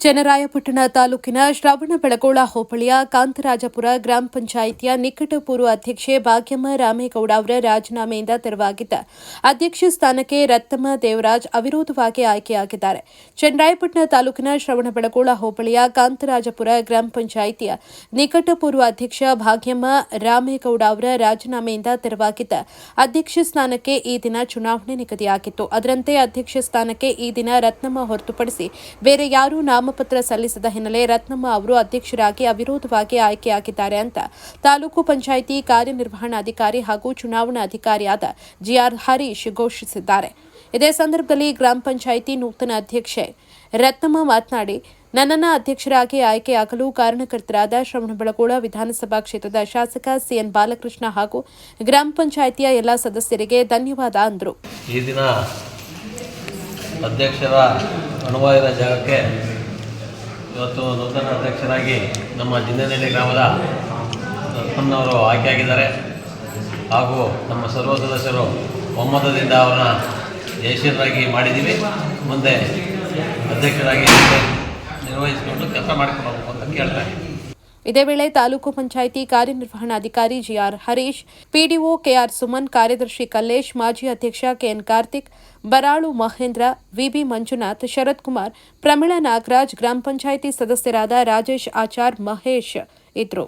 ಚನ್ನರಾಯಪಟ್ಟಣ ತಾಲೂಕಿನ ಶ್ರವಣ ಬೆಳಗೋಳ ಹೋಬಳಿಯ ಕಾಂತರಾಜಪುರ ಗ್ರಾಮ ಪಂಚಾಯಿತಿಯ ನಿಕಟಪೂರ್ವ ಅಧ್ಯಕ್ಷೆ ಭಾಗ್ಯಮ್ಮ ರಾಮೇಗೌಡ ಅವರ ರಾಜೀನಾಮೆಯಿಂದ ತೆರವಾಗಿದ್ದ ಅಧ್ಯಕ್ಷ ಸ್ಥಾನಕ್ಕೆ ರತ್ತಮ್ಮ ದೇವರಾಜ್ ಅವಿರೋಧವಾಗಿ ಆಯ್ಕೆಯಾಗಿದ್ದಾರೆ. ಚನ್ನರಾಯಪಟ್ಟಣ ತಾಲೂಕಿನ ಶ್ರವಣ ಬೆಳಗೋಳ ಹೋಬಳಿಯ ಕಾಂತರಾಜಪುರ ಗ್ರಾಮ ಪಂಚಾಯಿತಿಯ ನಿಕಟಪೂರ್ವ ಅಧ್ಯಕ್ಷ ಭಾಗ್ಯಮ್ಮ ರಾಮೇಗೌಡ ಅವರ ರಾಜೀನಾಮೆಯಿಂದ ತೆರವಾಗಿದ್ದ ಅಧ್ಯಕ್ಷ ಸ್ಥಾನಕ್ಕೆ ಈ ದಿನ ಚುನಾವಣೆ ನಿಗದಿಯಾಗಿತ್ತು. ಅದರಂತೆ ಅಧ್ಯಕ್ಷ ಸ್ಥಾನಕ್ಕೆ ಈ ದಿನ ರತ್ನಮ್ಮ ಹೊರತುಪಡಿಸಿ ಬೇರೆ ಯಾರೂ ನಾಮಪತ್ರ ಸಲ್ಲಿಸದ ಹಿನ್ನೆಲೆ ರತ್ನಮ್ಮ ಅವರು ಅಧ್ಯಕ್ಷರಾಗಿ ಅವಿರೋಧವಾಗಿ ಆಯ್ಕೆಯಾಗಿದ್ದಾರೆ ಅಂತ ತಾಲೂಕು ಪಂಚಾಯಿತಿ ಕಾರ್ಯನಿರ್ವಹಣಾಧಿಕಾರಿ ಹಾಗೂ ಚುನಾವಣಾ ಅಧಿಕಾರಿಯಾದ ಜಿಆರ್ ಹರೀಶ್ ಘೋಷಿಸಿದ್ದಾರೆ. ಇದೇ ಸಂದರ್ಭದಲ್ಲಿ ಗ್ರಾಮ ಪಂಚಾಯಿತಿ ನೂತನ ಅಧ್ಯಕ್ಷೆ ರತ್ನಮ್ಮ ಮಾತನಾಡಿ, ನನ್ನನ್ನು ಅಧ್ಯಕ್ಷರಾಗಿ ಆಯ್ಕೆಯಾಗಲು ಕಾರಣಕರ್ತರಾದ ಶ್ರವಣಬೆಳಗೊಳ ವಿಧಾನಸಭಾ ಕ್ಷೇತ್ರದ ಶಾಸಕ ಸಿಎನ್ ಬಾಲಕೃಷ್ಣ ಹಾಗೂ ಗ್ರಾಮ ಪಂಚಾಯಿತಿಯ ಎಲ್ಲ ಸದಸ್ಯರಿಗೆ ಧನ್ಯವಾದ ಅಂದರು. ಈ ದಿನ ಅಧ್ಯಕ್ಷರ ಅನುವಾದ ಜಾಗಕ್ಕೆ ಇವತ್ತು ನೂತನ ಅಧ್ಯಕ್ಷರಾಗಿ ನಮ್ಮ ಜಿನ್ನನಹಳ್ಳಿ ಗ್ರಾಮದ ರತ್ನಮ್ಮನವರು ಆಯ್ಕೆಯಾಗಿದ್ದಾರೆ ಹಾಗೂ ನಮ್ಮ ಸರ್ವ ಸದಸ್ಯರು ಒಮ್ಮತದಿಂದ ಅವರನ್ನ ಜಯಶೀಲರಾಗಿ ಮಾಡಿದ್ದೀವಿ. ಮುಂದೆ ಅಧ್ಯಕ್ಷರಾಗಿ ನಿರ್ವಹಿಸಿಕೊಂಡು ಕೆಲಸ ಮಾಡಿಕೊಂಡು ಹೋಗ್ಬೇಕು ಅಂತ ಕೇಳ್ತಾ ಇದ್ದೀನಿ. ಇದೇ ವೇಳೆ ತಾಲೂಕು ಪಂಚಾಯಿತಿ ಕಾರ್ಯನಿರ್ವಹಣಾಧಿಕಾರಿ GR Harish PDO KR Suman ಕಾರ್ಯದರ್ಶಿ ಕಲ್ಲೇಶ್ ಮಾಜಿ ಅಧ್ಯಕ್ಷ ಕೆಎನ್ ಕಾರ್ತಿಕ್ ಬರಾಳು ಮಹೇಂದ್ರ ವಿಬಿ ಮಂಜುನಾಥ್ ಶರತ್ ಕುಮಾರ್ ಪ್ರಮಿಳಾ ನಾಗರಾಜ್ ಗ್ರಾಮ ಪಂಚಾಯಿತಿ ಸದಸ್ಯರಾದ ರಾಜೇಶ್ ಆಚಾರ್ ಮಹೇಶ್ ಇದ್ರು